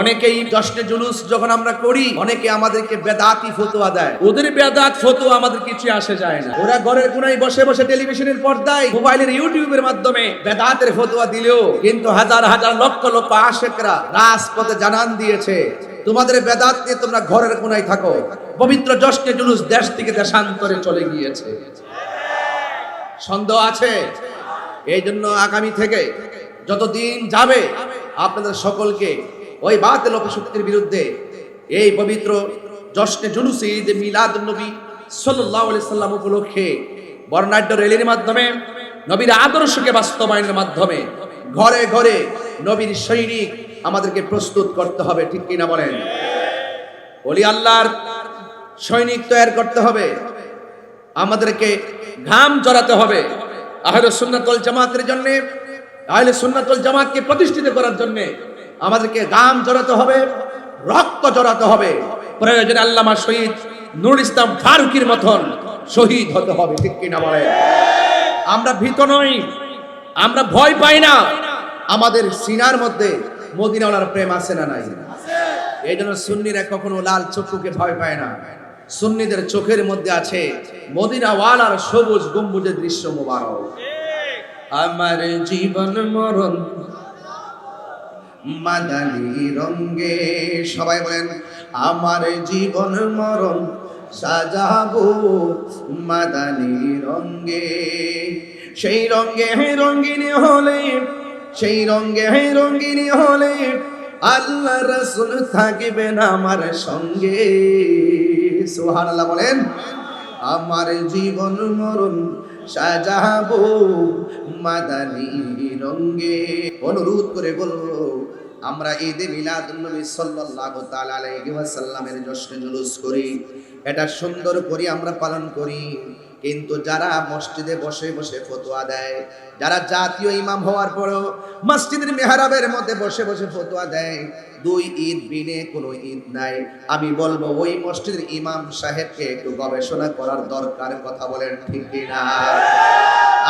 অনেকেই জশ্নে জুলুস যখন আমরা করি অনেকে আমাদেরকে বেদাতি ফতোয়া দেয়। ওদের বেদাত ফতোয়া আমাদের কিছু আসে যায় না। ওরা ঘরের কোনায় বসে বসে টেলিভিশনের পর্দায় মোবাইলের ইউটিউবের মাধ্যমে বেদাতের ফতোয়া দিলেও কিন্তু হাজার হাজার লক্ষ লক্ষ আশেকরা রাজপথে জানান দিয়েছে তোমাদের বেদাত নিয়ে তোমরা ঘরের কোনায় থাকো। পবিত্র জশ্নে জুলুস দেশ থেকে দেশান্তরে চলে গিয়েছে। সন্দেহ আছে? এই জন্য আগামী থেকে যতদিন যাবে আপনাদের সকলকে ওই বাতিল অপশক্তির বিরুদ্ধে এই পবিত্র জশ্নে জুলুস ঈদ মিলাদ নবী আলাইহি সাল্লাম উপলক্ষে বর্ণাঢ্য র্যালির মাধ্যমে নবীর আদর্শকে বাস্তবায়নের মাধ্যমে ঘরে ঘরে নবীর সৈনিক আমাদেরকে প্রস্তুত করতে হবে, ঠিক কিনা বলেন? ওলি আল্লাহর সৈনিক তৈরি করতে হবে, আমাদেরকে ঘাম জড়াতে হবে। আহলে সুন্নাতুল জামাতের জন্য, আহলে সুন্নাতুল জামাতকে প্রতিষ্ঠিত করার জন্য আমাদেরকে ঘাম জড়াতে হবে রক্ত জড়াতে হবে। প্রয়োজনে আল্লামা শহীদ নুরুল ইসলাম ফারুকির মতন শহীদ হতে হবে ঠিক কিনা বলে আমরা ভীত নই আমরা ভয় পাই না। আমাদের সিনার মধ্যে মদিনাওয়ালার প্রেম আছে না নাই? এই জন্য সুন্নিরা কখনো লাল চক্ষুকে ভয় পায় না। সুন্নিদের চোখের মধ্যে আছে মদিনাওয়ালার সবুজ গম্বুজের দৃশ্য মোবারক। আমার জীবন মরণ মাদানি রঙ্গে। সবাই বলেন, আমার জীবন মরণ সাজাবো মাদানি রঙ্গে। সেই রঙ্গে রঙ্গিনী হলে, সেই রঙ্গে রঙ্গিনী হলে আল্লাহ রসুল থাকবেন আমার সঙ্গে। সুবহানাল্লাহ বলেন, আমার জীবন মরণ সাজাবো মাদানি রঙ্গে অনুরোধ করে বলব আমরা ঈদে মিলাদ নবী সাল্লাল্লাহু তাআলা আলাইহি ওয়াসাল্লামের জশ্নে জুলুস করি। এটা সুন্দর করে, আমরা পালন করি। কিন্তু যারা মসজিদে বসে বসে ফতোয়া দেয়, যারা জাতীয় ইমাম হওয়ার পরও মসজিদের মেহরাবের মধ্যে বসে বসে ফতোয়া দেয়, দুই ঈদ বিনে কোনো ঈদ নাই। আমি বলব, ওই মসজিদের ইমাম সাহেবকে একটু গবেষণা করার দরকার, কথা বলেন ঠিক কিনা?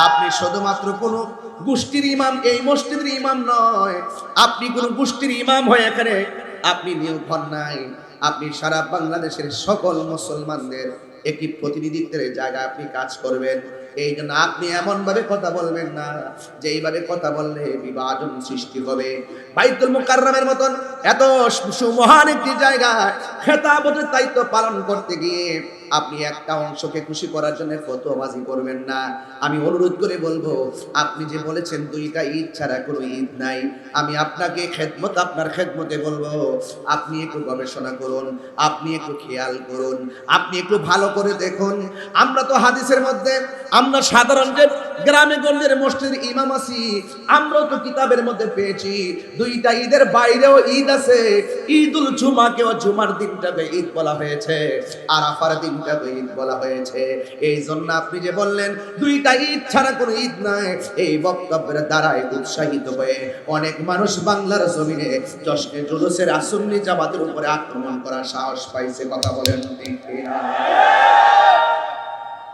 আপনি শুধুমাত্র কোনো গোষ্ঠীর ইমাম, এই মসজিদের ইমাম নয়। আপনি কোন গোষ্ঠীর ইমাম হয়ে এখানে আপনি নিয়োগ হন নাই। আপনি সারা বাংলাদেশের সকল মুসলমানদের একটি প্রতিনিধিত্বের জায়গায় আপনি কাজ করবেন। এই জন্য আপনি এমন ভাবে কথা বলবেন না যে এইভাবে কথা বললে বিভাজন সৃষ্টি হবে। বাইতুল মুকাররমের মতন এত সুমহান একটি জায়গায় খেতাবতের দায়িত্ব পালন করতে গিয়ে আপনি একটা অংশকে খুশি করার জন্য ফতোয়াবাজি করবেন না। আমি অনুরোধ করে বলব, আপনি যে বলেছেন দুইটা ঈদ ছাড়া কোনো ঈদ নাই, আমি আপনাকে খেদমত আপনার খেদমতে বলব, আপনি একটু গবেষণা করুন, আপনি একটু খেয়াল করুন, আপনি একটু ভালো করে দেখুন। আমরা তো হাদিসের মধ্যে, আমরা সাধারণ যে গ্রামে গঞ্জের মসজিদের ইমাম আছি, আমরাও তো কিতাবের মধ্যে পেয়েছি। দুইটা ঈদের বাইরেও ঈদ আছে। ঈদুল জুমাকেও জুমার দিনটাকে ঈদ বলা হয়েছে, আরাফার দিনটাকে ঈদ বলা হয়েছে। এই জন্য আপনি যে বললেন, দুইটা ঈদ ছাড়া কোনো ঈদ নাই, এই বক্তব্যের দ্বারাই উৎসাহিত হয়ে অনেক মানুষ বাংলার জমিনে জশ্নে জুলুসের আসন্নি জামাতের উপরে আক্রমণ করার সাহস পাইছে, কথা বলেন ঠিক?